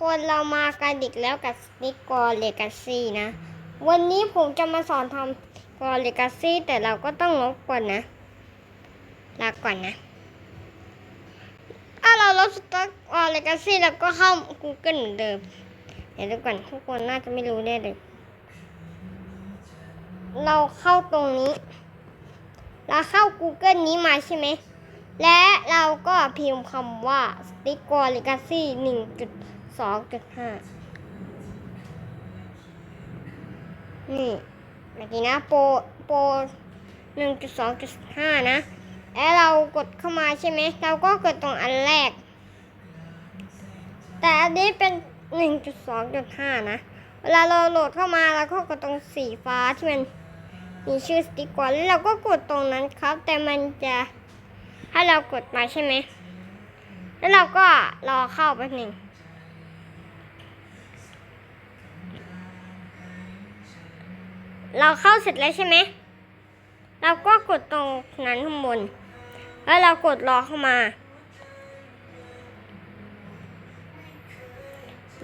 คนเรามากันอีกแล้วกับสติกกอเลกาซีนะ วันนี้ผมจะมาสอนทำกอเลกาซีแต่เราก็ต้องลบก่อนนะลาก่อนนะ ถ้าเราลบสต็อกกอเลกาซีเราก็เข้า Google เหมือนเดิม เดี๋ยวดูก่อนทุกคนน่าจะไม่รู้แน่เลย เราเข้าตรงนี้ เราเข้า Google นี้มาใช่ไหม และเราก็พิมพ์คำว่า Sticker Legacy 1.2.5นี่ เมื่อกี้นะโปรโปร1.2.5นะ แล้วเรากดเข้ามาใช่ไหม เราก็กดตรงอันแรก แต่อันนี้เป็น1.2.5นะ เวลาเราโหลดเข้ามาเราก็กดตรงสีฟ้าที่มันมีชื่อสติ๊กเกอร์แล้วเราก็กดตรงนั้นครับ แต่มันจะถ้าเรากดมาใช่ไหม แล้วเราก็รอเข้าแป๊บหนึ่ง เราเข้าเสร็จแล้วใช่ไหม เราก็กดตรงนั้นข้างบน แล้วเรากดรอเข้ามา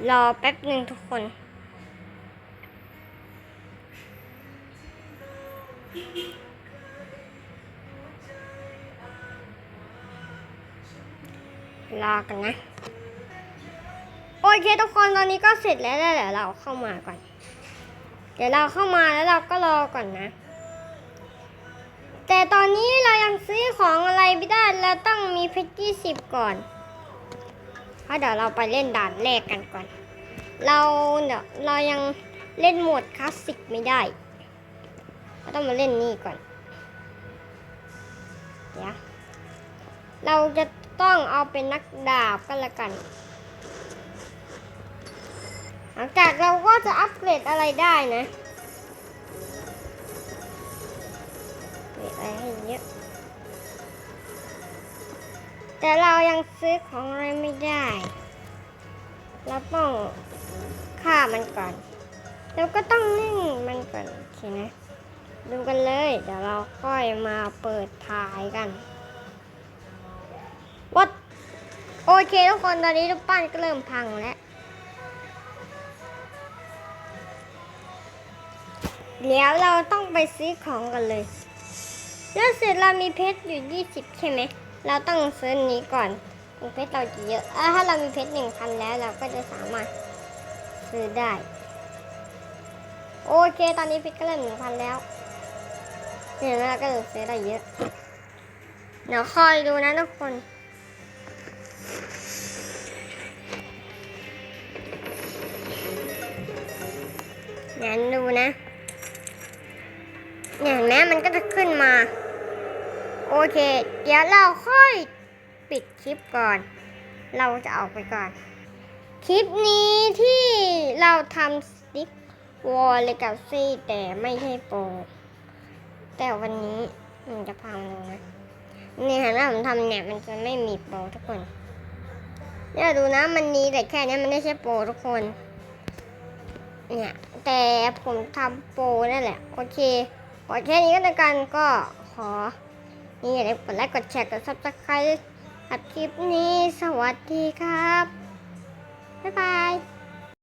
รอแป๊บหนึ่งทุกคนรอกันนะ โอเคทุกคนตอนนี้ก็เสร็จแล้วแล้วเดี๋ยวเราเข้ามาก่อน เดี๋ยวเราเข้ามาแล้วเราก็รอก่อนนะ แต่ตอนนี้เรายังซื้อของอะไรไม่ได้เราต้องมีเพชรยี่สิบก่อนเพราะเดี๋ยวเราไปเล่นด่านแรกกันก่อน เราเดี๋ยวเรายังเล่นโหมดคลาสสิกไม่ได้เราต้องมาเล่นนี่ก่อนเดี๋ยวเราจะต้องเอาเป็นนักดาบกันละกัน หลังจากเราก็จะอัปเกรดอะไรได้นะเกรดอะไรให้เยอะแต่เรายังซื้อของอะไรไม่ได้ เราต้องฆ่ามันก่อน แล้วก็ต้องนึ่งมันก่อนโอเคนะดูกันเลย เดี๋ยวเราค่อยมาเปิดท้ายกันวัดโอเคทุกคนตอนนี้รูปปั้นก็เริ่มพังแล้ว เดี๋ยวเราต้องไปซื้อของกันเลยแล้วเสร็จเรามีเพชรอยู่ 20 ใช่ไหม เราต้องซื้อนี้ก่อนเพชรเราจะเยอะอะถ้าเรามีเพชร1,000แล้วเราก็จะสามารถซื้อได้ โอเค ตอนนี้เพชรก็เริ่ม1,000แล้ว เนี่ยแล้วเราก็จะซื้อได้เยอะ เดี๋ยวคอยดูนะทุกคนงั้นดูนะ เนี่ยเห็นไหมมันก็จะขึ้นมา โอเค เดี๋ยวเราค่อยปิดคลิปก่อน เราจะออกไปก่อน คลิปนี้ที่เราทำสติ๊กวอลเลกาซี่แต่ไม่ใช่โปรแต่วันนี้มันจะพังลงนะนี่เห็นไหมผมทำเนี่ยมันจะไม่มีโปรทุกคนเนี่ยดูนะมันนี้แต่แค่นี้มันไม่ใช่โปรทุกคน เนี่ย แต่ผมทำโปรนั่นแหละ โอเค ขอแค่นี้ก็แล้วกันก็ขอนี่อย่าลืมกดไลค์กดแชร์กดซับสไครต์อัดคลิปนี้สวัสดีครับ บ๊ายบาย